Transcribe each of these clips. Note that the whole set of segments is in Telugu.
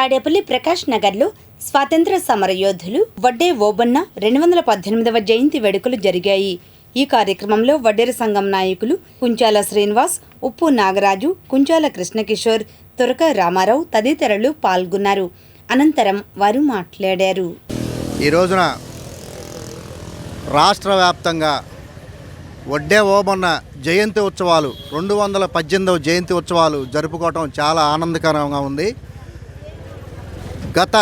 తాడేపల్లి ప్రకాష్ నగర్లో స్వాతంత్ర సమరయోధులు వడ్డే ఓబన్న రెండు వందల పద్దెనిమిదవ జయంతి వేడుకలు జరిగాయి. ఈ కార్యక్రమంలో వడ్డేర సంఘం నాయకులు కుంచాల శ్రీనివాస్ ఉప్పు నాగరాజు కుంచాల కృష్ణకిషోర్ తురక రామారావు తదితరులు పాల్గొన్నారు. అనంతరం వారు మాట్లాడారు. ఈ రోజున రాష్ట్ర వ్యాప్తంగా వడ్డే ఓబన్న జయంతి ఉత్సవాలు రెండు వందల పద్దెనిమిదవ జయంతి ఉత్సవాలు జరుపుకోవటం చాలా ఆనందకరంగా ఉంది. గత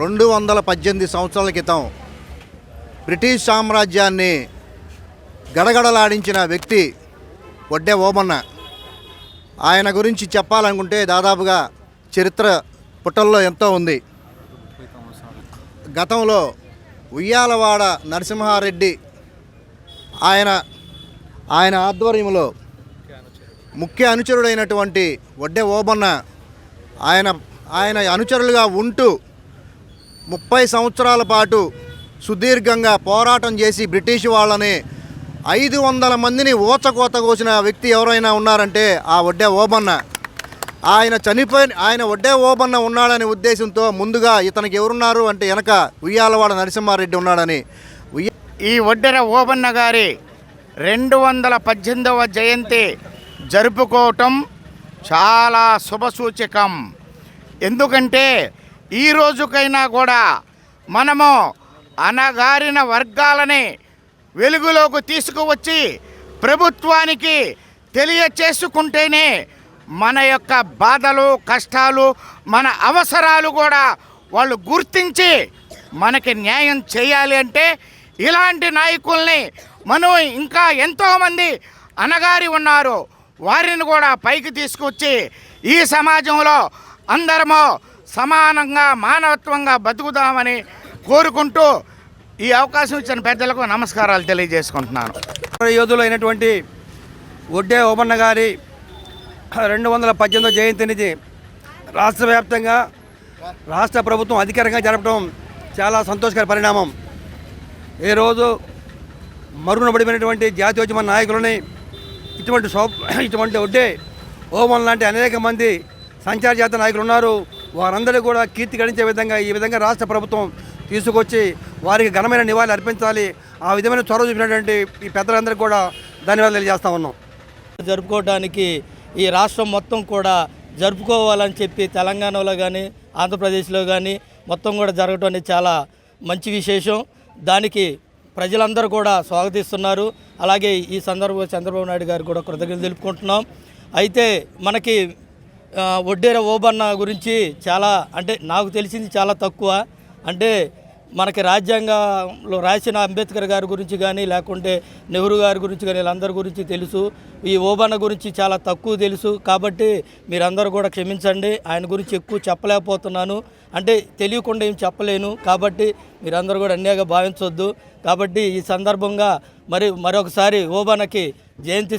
రెండు వందల పద్దెనిమిది సంవత్సరాల క్రితం బ్రిటిష్ సామ్రాజ్యాన్ని గడగడలాడించిన వ్యక్తి వడ్డే ఓమన్న. ఆయన గురించి చెప్పాలనుకుంటే దాదాపుగా చరిత్ర పుటల్లో ఎంతో ఉంది. గతంలో ఉయ్యాలవాడ నరసింహారెడ్డి ఆయన ఆయన ఆధ్వర్యంలో ముఖ్య అనుచరుడైనటువంటి వడ్డే ఓబన్న ఆయన ఆయన అనుచరులుగా ఉంటూ ముప్పై సంవత్సరాల పాటు సుదీర్ఘంగా పోరాటం చేసి బ్రిటిష్ వాళ్ళని ఐదు వందల మందిని ఊచకోత కోసిన వ్యక్తి ఎవరైనా ఉన్నారంటే ఆ వడ్డే ఓబన్న. ఆయన చనిపోయిన ఆయన వడ్డే ఓబన్న ఉన్నాడనే ఉద్దేశంతో ముందుగా ఇతనికి ఎవరున్నారు అంటే వెనక ఉయ్యాలవాడ నరసింహారెడ్డి ఉన్నాడని. ఉయ్య ఈ వడ్డెర ఓబన్న గారి రెండు వందల పద్దెనిమిదవ జయంతి జరుపుకోవటం చాలా శుభసూచకం. ఎందుకంటే ఈ రోజుకైనా కూడా మనము అనగారిన వర్గాలని వెలుగులోకి తీసుకువచ్చి ప్రభుత్వానికి తెలియచేసుకుంటేనే మన యొక్క బాధలు కష్టాలు మన అవసరాలు కూడా వాళ్ళు గుర్తించి మనకి న్యాయం చేయాలి అంటే ఇలాంటి నాయకుల్ని మనం ఇంకా ఎంతోమంది అనగారి ఉన్నారు. వారిని కూడా పైకి తీసుకొచ్చి ఈ సమాజంలో అందరము సమానంగా మానవత్వంగా బతుకుదామని కోరుకుంటూ ఈ అవకాశం ఇచ్చిన పెద్దలకు నమస్కారాలు తెలియజేసుకుంటున్నాను. యోధులు అయినటువంటి ఒడ్డే ఓబన్న గారి రెండు వందల పద్దెనిమిదో జయంతిని రాష్ట్ర వ్యాప్తంగా రాష్ట్ర ప్రభుత్వం అధికారికంగా జరపడం చాలా సంతోషకర పరిణామం. ఈ రోజు మరుగునబడిపోయినటువంటి జాతీయోద్యమ నాయకులని ఇటువంటి సో ఇటువంటి ఒడ్డే ఓమన్ లాంటి అనేక మంది సంచార జాత నాయకులు ఉన్నారు. వారందరూ కూడా కీర్తి గడించే విధంగా ఈ విధంగా రాష్ట్ర ప్రభుత్వం తీసుకొచ్చి వారికి ఘనమైన నివాళి అర్పించాలి. ఆ విధమైన చొరవ చూపినటువంటి ఈ పెద్దలందరికీ కూడా ధన్యవాదాలు తెలియజేస్తా ఉన్నాం. జరుపుకోవడానికి ఈ రాష్ట్రం మొత్తం కూడా జరుపుకోవాలని చెప్పి తెలంగాణలో కానీ ఆంధ్రప్రదేశ్లో కానీ మొత్తం కూడా జరగటం అనేది చాలా మంచి విశేషం. దానికి ప్రజలందరూ కూడా స్వాగతిస్తున్నారు. అలాగే ఈ సందర్భంలో చంద్రబాబు నాయుడు గారు కూడా కృతజ్ఞతలు తెలుపుకుంటున్నాం. అయితే మనకి వడ్డేర ఒడ్డేర ఓబన్న గురించి చాలా అంటే నాకు తెలిసింది చాలా తక్కువ. అంటే మనకి రాజ్యాంగంలో రాసిన అంబేద్కర్ గారి గురించి కానీ లేకుంటే నెహ్రూ గారి గురించి కానీ వీళ్ళందరి గురించి తెలుసు. ఈ ఓబన్న గురించి చాలా తక్కువ తెలుసు. కాబట్టి మీరందరూ కూడా క్షమించండి. ఆయన గురించి ఎక్కువ చెప్పలేకపోతున్నాను. అంటే తెలియకుండా ఏం చెప్పలేను. కాబట్టి మీరందరూ కూడా అన్యాయంగా భావించవద్దు కాబట్టి ఈ సందర్భంగా మరి మరొకసారి ఓబన్నకి జయంతి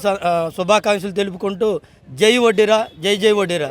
శుభాకాంక్షలు తెలుపుకుంటూ జై వడ్డీరా జై జై వడ్డీరా.